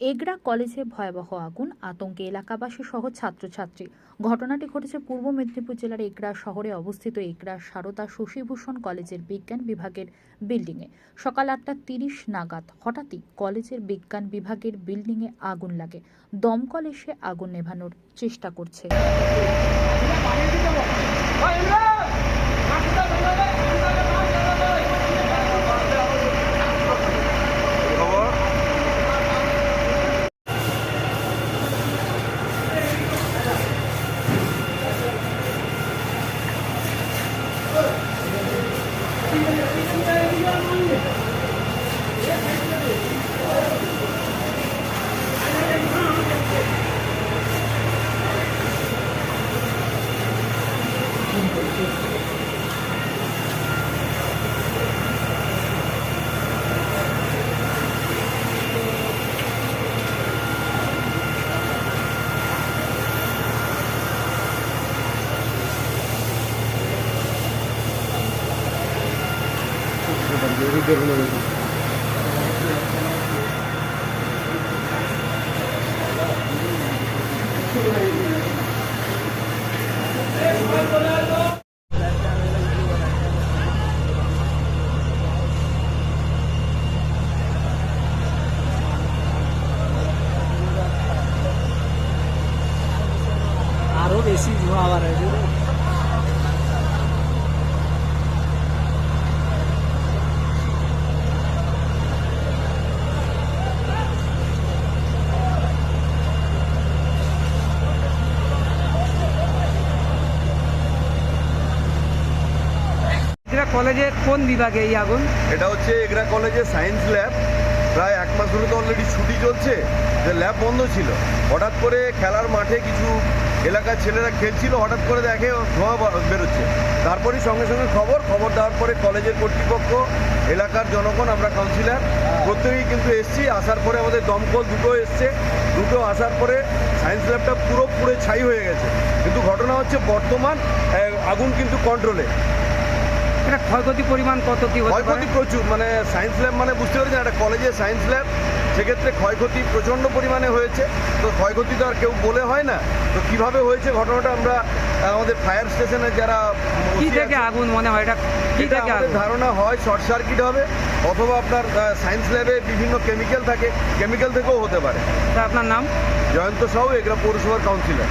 এগরা কলেজে ভয়াবহ আগুন, আতঙ্কে এলাকাবাসী সহ ছাত্রছাত্রী। ঘটনাটি ঘটেছে পূর্ব মেদিনীপুর জেলার এগরা শহরে অবস্থিত এগরা সারদা শশীভূষণ কলেজের বিজ্ঞান বিভাগের বিল্ডিংয়ে সকাল আটটা তিরিশ নাগাদ হঠাৎই কলেজের বিজ্ঞান বিভাগের বিল্ডিংয়ে আগুন লাগে। দমকল এসে আগুন নেভানোর চেষ্টা করছে। すげえよ。আরও বেশি ধোঁয়া আবার হয়েছে। এটা কলেজের কোন বিভাগে এই আগুন? এটা হচ্ছে এগরা কলেজে সায়েন্স ল্যাব। প্রায় এক মাস ধরে তো অলরেডি ছুটি চলছে, যে ল্যাব বন্ধ ছিল। হঠাৎ করে খেলার মাঠে কিছু এলাকার ছেলেরা খেলছিল, হঠাৎ করে দেখে ধোঁয়া বার- বেরোচ্ছে। তারপরেই সঙ্গে সঙ্গে খবর খবর দেওয়ার পরে কলেজের কর্তৃপক্ষ, এলাকার জনগণ, আমরা কাউন্সিলর প্রত্যেকেই কিন্তু এসছি। আসার পরে আমাদের দমকল দুটো এসছে। দুটো আসার পরে সায়েন্স ল্যাবটা পুরো পুরো ছাই হয়ে গেছে। কিন্তু ঘটনা হচ্ছে বর্তমান আগুন কিন্তু কন্ট্রোলে এটা ক্ষয়ক্ষতি পরিমাণ কত কি ক্ষয়ক্ষতি প্রচুর মানে সায়েন্স ল্যাব মানে বুঝতে পারছেন একটা কলেজে সায়েন্স ল্যাব সেক্ষেত্রে ক্ষয়ক্ষতি প্রচণ্ড পরিমাণে হয়েছে। তো ক্ষয়ক্ষতি তো আর কেউ বলে হয় না। তো কীভাবে হয়েছে ঘটনাটা আমরা আমাদের ফায়ার স্টেশনে যারা কি থেকে আগুন মনে হয়? এটা কি থেকে আগুন? ধারণা হয় শর্ট সার্কিট হবে অথবা আপনার সায়েন্স ল্যাবে বিভিন্ন কেমিক্যাল থাকে কেমিক্যাল থেকেও হতে পারে। আপনার নাম? জয়ন্ত সাহু এগুলো পৌরসভার কাউন্সিলর